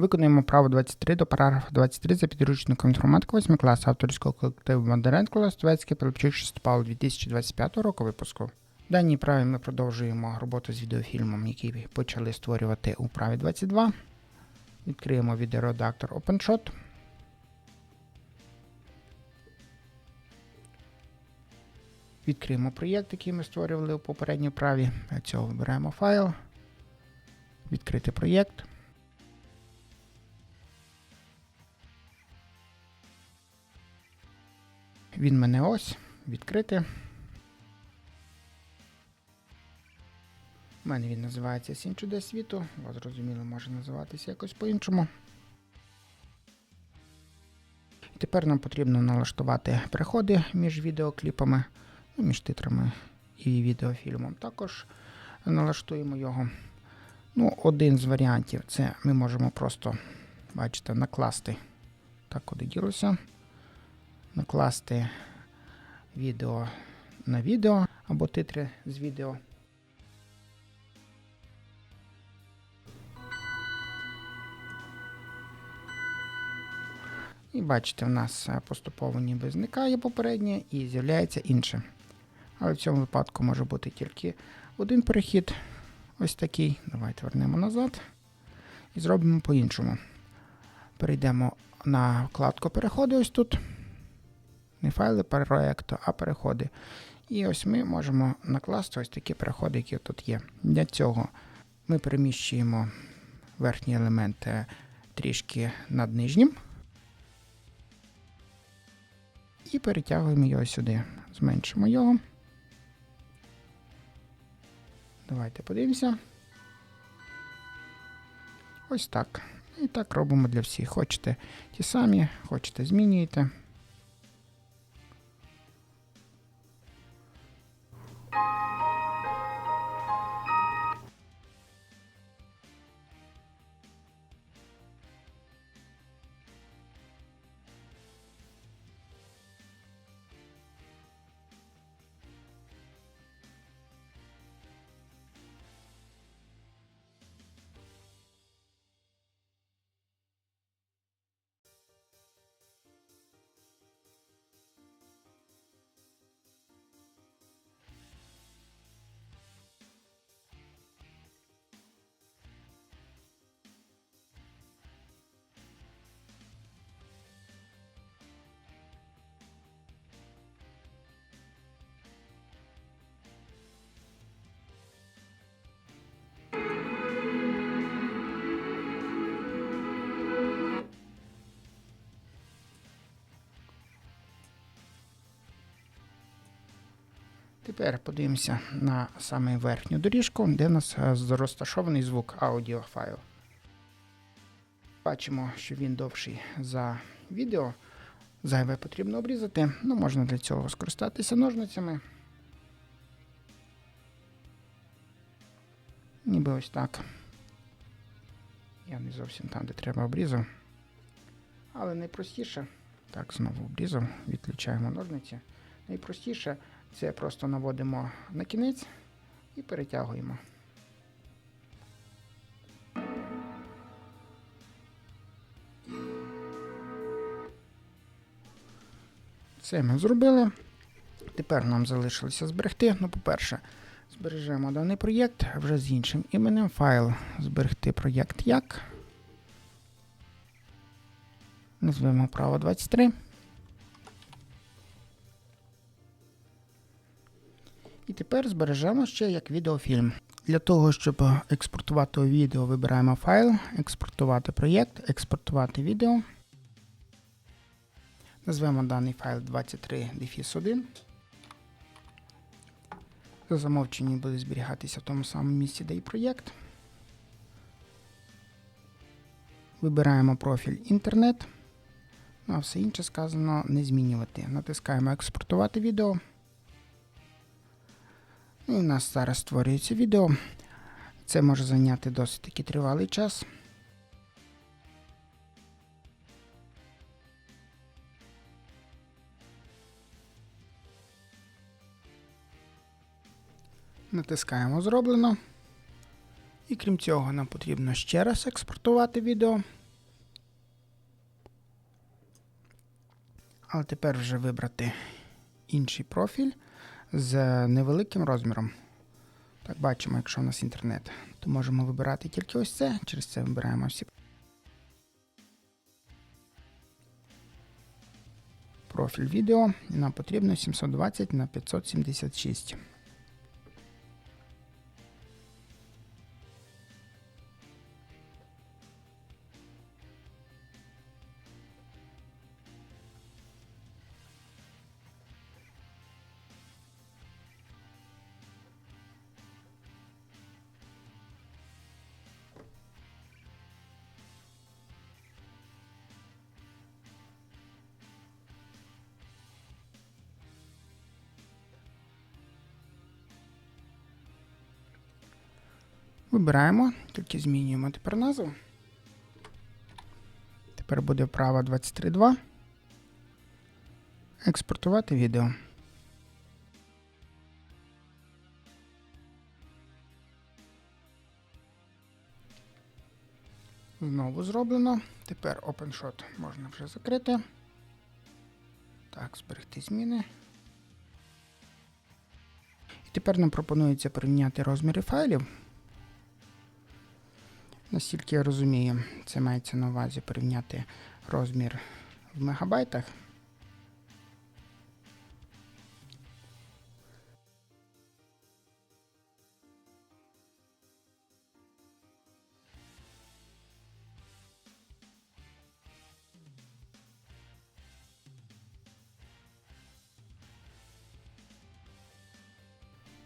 Виконуємо право 23 до параграфу 23 за підручником інформатика 8 класу авторського колективу Бондаренко Ластовецький Пилипчук Шестопал 2025 року випуску. В даній праві ми продовжуємо роботу з відеофільмом, який почали створювати у праві 22. Відкриємо відеоредактор OpenShot. Відкриємо проєкт, який ми створювали у попередній праві. Для цього вибираємо файл. Відкрити проєкт. Він мене ось. Відкрити. У мене він називається Сім чудес світу. Вас зрозуміло, може називатися якось по-іншому. І тепер нам потрібно налаштувати переходи між відеокліпами, ну, між титрами і відеофільмом. Також налаштуємо його. Ну, один з варіантів це ми можемо просто, бачите, накласти. Так, куди ділося. Накласти відео на відео або титри з відео. І бачите, в нас е, поступово ніби зникає попереднє і з'являється інше. Але в цьому випадку може бути тільки один перехід. Ось такий. Давайте вернемо назад. І зробимо по-іншому. Перейдемо на вкладку переходи ось тут. Не файли проєкту, а переходи. І ось ми можемо накласти ось такі переходи, які тут є. Для цього ми переміщуємо верхній елемент е, трішки над нижнім. І перетягуємо його сюди. Зменшимо його. Давайте подивимося. Ось так. І так робимо для всіх. Хочете ті самі, хочете змінюєте. Тепер подивимося на саме верхню доріжку, де у нас е, розташований звук аудіофайл. Бачимо, що він довший за відео. Зайве потрібно обрізати. Ну, можна для цього скористатися ножницями. Ніби ось так. Я не зовсім там, де треба обрізав. Але найпростіше. Так, знову обрізав, відключаємо ножниці. Найпростіше це просто наводимо на кінець і перетягуємо. Це ми зробили. Тепер нам залишилося зберегти. Ну, по-перше, збережемо даний проєкт вже з іншим іменем файл. Зберегти проєкт як. Назвемо право 23. І тепер збережемо ще як відеофільм. Для того, щоб експортувати відео, вибираємо файл, експортувати проєкт, експортувати відео. Назвемо даний файл 23-1. За замовченням буде зберігатися в тому самому місці, де і проєкт. Вибираємо профіль інтернет. Ну, а все інше сказано не змінювати. Натискаємо експортувати відео. Ну, і у нас зараз створюється відео. Це може зайняти досить таки тривалий час. Натискаємо зроблено. І крім цього, нам потрібно ще раз експортувати відео. Але тепер вже вибрати інший профіль з невеликим розміром. Так, бачимо, якщо у нас інтернет, то можемо вибирати тільки ось це. Через це вибираємо всі. Профіль відео. Нам потрібно 720 на 576. Вибираємо, тільки змінюємо тепер назву. Тепер буде вправа 23.2. Експортувати відео. Знову зроблено. Тепер OpenShot можна вже закрити. Так, зберегти зміни. І тепер нам пропонується порівняти розміри файлів. Наскільки я розумію, це мається на увазі порівняти розмір в мегабайтах.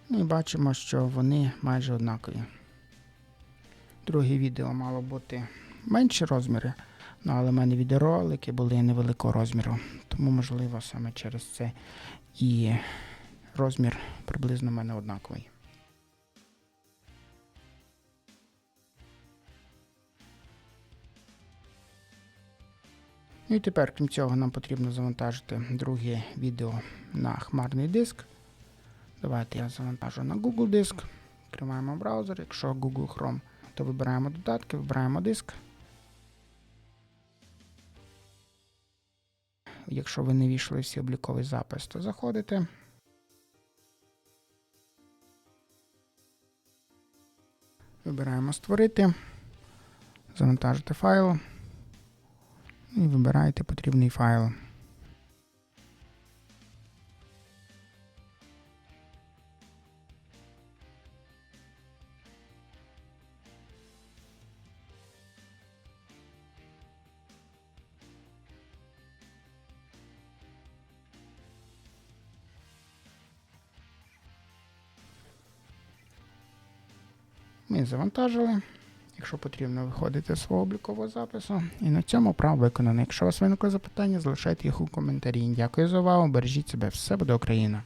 Ну, І бачимо, що вони майже однакові. Друге відео мало бути менші розміри, ну, але в мене відеоролики були невеликого розміру, тому, можливо, саме через це і розмір приблизно в мене однаковий. Ну і тепер, крім цього, нам потрібно завантажити друге відео на хмарний диск. Давайте я завантажу на Google диск. Відкриваємо браузер, якщо Google Chrome то вибираємо додатки, вибираємо диск. Якщо ви не війшли всі обліковий запис, то заходите. Вибираємо створити, завантажити файл і вибираєте потрібний файл. Ми завантажили. Якщо потрібно, виходите з свого облікового запису. І на цьому прав виконано. Якщо у вас виникли запитання, залишайте їх у коментарі. Дякую за увагу. Бережіть себе. Все буде Україна!